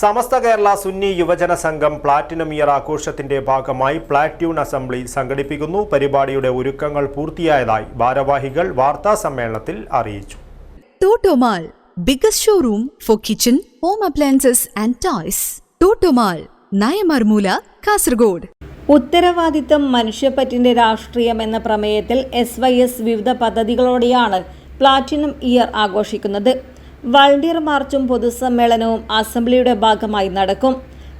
സമസ്ത കേരള സുന്നി യുവജന സംഘം platinum year ആഘോഷത്തിന്റെ ഭാഗമായി പ്ലാറ്റ്യൂൺ അസംബ്ലി സംഘടിപ്പിക്കുന്നു. പരിപാടിയുടെ ഒരുക്കങ്ങൾ പൂർത്തിയായതായി ഭാരവാഹികൾ വാർത്താ സമ്മേളനത്തിൽ അറിയിച്ചു. Totomal, biggest showroom for kitchen home appliances and toys. Totomal Nayamarmoola Kasaragod. ഉത്തരവാദിത്തം മനുഷ്യപ്പറ്റിന്റെ രാഷ്ട്രീയം എന്ന പ്രമേയത്തിൽ എസ് വൈ എസ് വിവിധ പദ്ധതികളോടെയാണ് പ്ലാറ്റിനം ഇയർ ആഘോഷിക്കുന്നത്. വളണ്ടിയർ മാർച്ചും പൊതുസമ്മേളനവും അസംബ്ലിയുടെ ഭാഗമായി നടക്കും.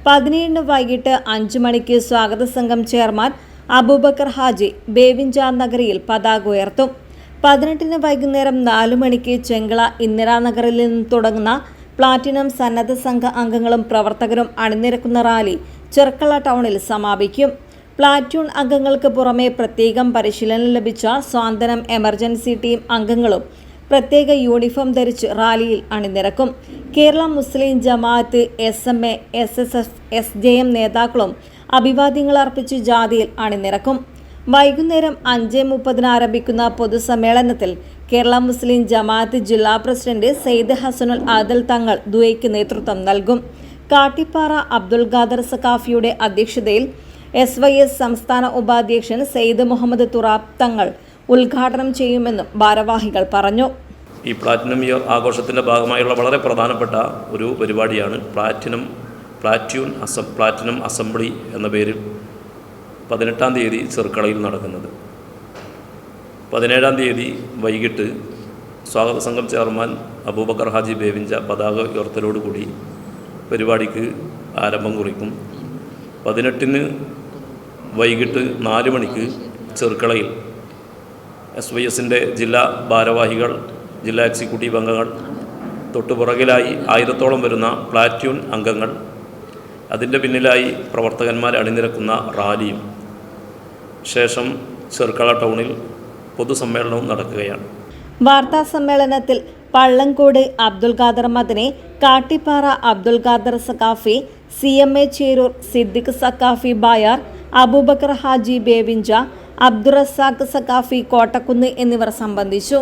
പതിനേഴിന് വൈകിട്ട് അഞ്ചു മണിക്ക് സ്വാഗത സംഘം ചെയർമാൻ അബൂബക്കർ ഹാജി ബേവിഞ്ചാ നഗരിയിൽ പതാക ഉയർത്തും. പതിനെട്ടിന് വൈകുന്നേരം നാലു മണിക്ക് ചെങ്കള ഇന്ദിരാനഗറിൽ നിന്ന് തുടങ്ങുന്ന പ്ലാറ്റിനം സന്നദ്ധ സംഘ അംഗങ്ങളും പ്രവർത്തകരും അണിനിരക്കുന്ന റാലി ചെർക്കള ടൗണിൽ സമാപിക്കും. പ്ലാറ്റൂൺ അംഗങ്ങൾക്ക് പുറമെ പ്രത്യേകം പരിശീലനം ലഭിച്ച സ്വാന്തനം എമർജൻസി ടീം അംഗങ്ങളും പ്രത്യേക യൂണിഫോം ധരിച്ച് റാലിയിൽ അണിനിരക്കും. Kerala Muslim Jamaath S M A S S F S J M നേതാക്കളും അഭിവാദ്യങ്ങൾ അർപ്പിച്ച് ജാഥയിൽ അണിനിരക്കും. വൈകുന്നേരം അഞ്ച് മുപ്പതിന് ആരംഭിക്കുന്ന പൊതുസമ്മേളനത്തിൽ കേരള മുസ്ലിം ജമാഅത്ത് ജില്ലാ പ്രസിഡന്റ് സെയ്ദ് ഹസനുൽ ആദൽ തങ്ങൾ ദുവയ്ക്ക് നേതൃത്വം നൽകും. കാട്ടിപ്പാറ അബ്ദുൽ ഖാദർ സഖാഫിയുടെ അധ്യക്ഷതയിൽ എസ് വൈ എസ് സംസ്ഥാന ഉപാധ്യക്ഷൻ സെയ്ദ് മുഹമ്മദ് തുറാബ് തങ്ങൾ ഉദ്ഘാടനം ചെയ്യുമെന്നും ഭാരവാഹികൾ പറഞ്ഞു. ഈ പ്ലാറ്റിനം ഇയർ ആഘോഷത്തിന്റെ ഭാഗമായുള്ള വളരെ പ്രധാനപ്പെട്ട ഒരു പരിപാടിയാണ് പ്ലാറ്റിനം പ്ലാറ്റ്യൂൺ അസം പ്ലാറ്റിനം അസംബ്ലി എന്ന പേരിൽ പതിനെട്ടാം തീയതി ചെറുക്കളയിൽ നടക്കുന്നത്. പതിനേഴാം തീയതി വൈകിട്ട് സ്വാഗത സംഘം ചെയർമാൻ അബൂബക്കർ ഹാജി ബേവിഞ്ച പതാക ഉയർത്തലോടുകൂടി പരിപാടിക്ക് ആരംഭം കുറിക്കും. പതിനെട്ടിന് വൈകിട്ട് നാല് മണിക്ക് ചെറുക്കളയിൽ എസ് വൈ എസിന്റെ ജില്ലാ ഭാരവാഹികൾ ജില്ലാ എക്സിക്യൂട്ടീവ് അംഗങ്ങൾ. തൊട്ടുപുറകിലായി ആയിരത്തോളം വരുന്ന പ്ലാറ്റ്യൂൺ അംഗങ്ങൾ. അതിന്റെ പിന്നിലായി പ്രവർത്തകന്മാർ അണിനിരക്കുന്ന റാലിയും. ശേഷം ചെറുക്കള ടൗണിൽ പൊതുസമ്മേളനവും നടക്കുകയാണ്. വാർത്താ സമ്മേളനത്തിൽ Pallangod Abdul Khader Madani Kattippara Abdul Khader Saqafi C M A Cherur Siddique Saqafi Bayar Aboobacker Haji Bevinja Abdurazak Saqafi Kottakkunnu എന്നിവർ സംബന്ധിച്ചു.